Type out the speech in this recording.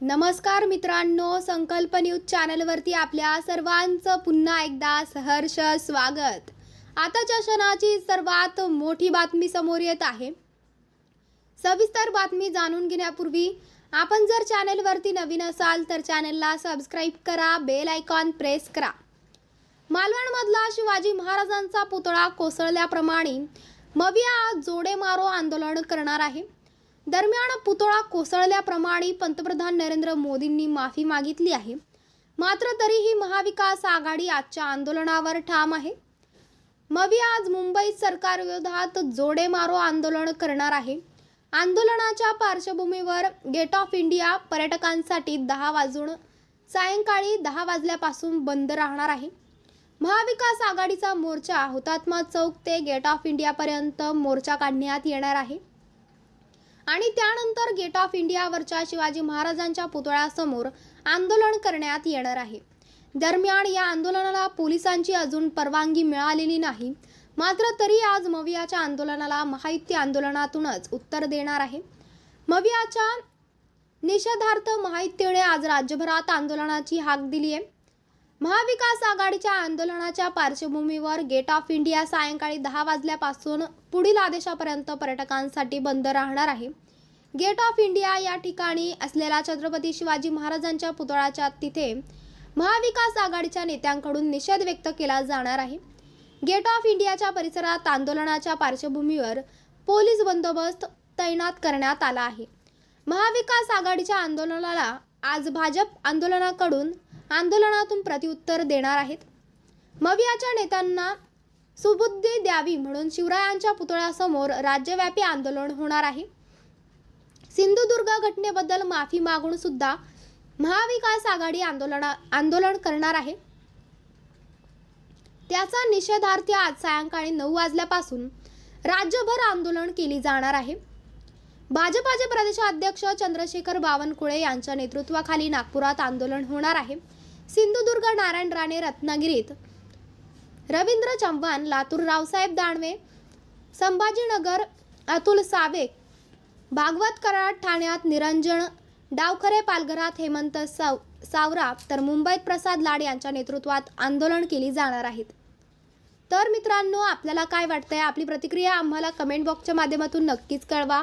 नमस्कार मित्रांनो संकल्प न्यूज चॅनलवरती आपल्या सर्वांचं पुन्हा एकदा सहर्ष स्वागत. आताच्या क्षणाची सर्वात मोठी बातमी समोर येत आहे. सविस्तर बातमी जाणून घेण्यापूर्वी आपण जर चॅनलवरती नवीन असाल तर चॅनलला सबस्क्राईब करा बेल आयकॉन प्रेस करा. मालवणमधला शिवाजी महाराजांचा पुतळा कोसळल्याप्रमाणे मविया जोडेमारो जोडे मारो आंदोलन करणार आहे. दरम्यान पुतळा कोसळल्याप्रमाणे पंतप्रधान नरेंद्र मोदींनी माफी मागितली आहे. मात्र तरीही महाविकास आघाडी आजच्या आंदोलनावर ठाम आहे. मवी आज मुंबईत सरकारविरोधात जोडे मारो आंदोलन करणार आहे. आंदोलनाच्या पार्श्वभूमीवर गेट ऑफ इंडिया पर्यटकांसाठी दहा वाजून सायंकाळी दहा वाजल्यापासून बंद राहणार आहे. महाविकास आघाडीचा मोर्चा हुतात्मा चौक ते गेट ऑफ इंडियापर्यंत मोर्चा काढण्यात येणार आहे. आणि त्यानंतर गेट ऑफ इंडियावरच्या शिवाजी महाराजांच्या पुतळ्यासमोर आंदोलन करण्यात येणार आहे. दरम्यान या आंदोलनाला पोलिसांची अजून परवानगी मिळालेली नाही. मात्र तरी आज मवियाच्या आंदोलनाला महायुती आंदोलनातूनच उत्तर देणार आहे. मवियाच्या निषेधार्थ महायुतीने आज राज्यभरात आंदोलनाची हाक दिली आहे महाविकास आघाडीच्या आंदोलनाच्या पार्श्वभूमीवर गेट ऑफ इंडिया सायंकाळी दहा वाजल्यापासून पुढील आदेशापर्यंत पर्यटकांसाठी बंद राहणार आहे. गेट ऑफ इंडिया या ठिकाणी असलेला छत्रपती शिवाजी महाराजांच्या पुतळ्याच्या तिथे महाविकास आघाडीच्या नेत्यांकडून निषेध व्यक्त केला जाणार आहे. गेट ऑफ इंडियाच्या परिसरात आंदोलनाच्या पार्श्वभूमीवर पोलीस बंदोबस्त तैनात करण्यात आला आहे. महाविकास आघाडीच्या आंदोलनाला आज भाजप आंदोलनाकडून आंदोलनातून प्रत्युत्तर देणार आहेत. मवियाच्या नेत्यांना सुबुद्धी द्यावी म्हणून शिवरायांच्या पुतळ्यासमोर राज्यव्यापी आंदोलन होणार आहे. सिंधुदुर्ग घटनेबद्दल माफी मागून सुद्धा महाविकास आघाडी आंदोलना आंदोलन करणार आहे. त्याचा निषेधार्थ आज सायंकाळी नऊ वाजल्यापासून राज्यभर आंदोलन केली जाणार आहे. भाजपाचे प्रदेशाध्यक्ष चंद्रशेखर बावनकुळे यांच्या नेतृत्वाखाली नागपुरात आंदोलन होणार आहे. सिंधुदुर्ग नारायण राणे रत्नागिरीत रवींद्र चव्हाण लातूर रावसाहेब दानवे संभाजीनगर अतुल सावे भागवत कराड ठाण्यात निरंजन डावखरे पालघरात हेमंत साव सावरा तर मुंबईत प्रसाद लाड यांच्या नेतृत्वात आंदोलन केली जाणार आहेत. तर मित्रांनो आपल्याला काय वाटतंय? आपली प्रतिक्रिया आम्हाला कमेंट बॉक्सच्या माध्यमातून नक्कीच कळवा.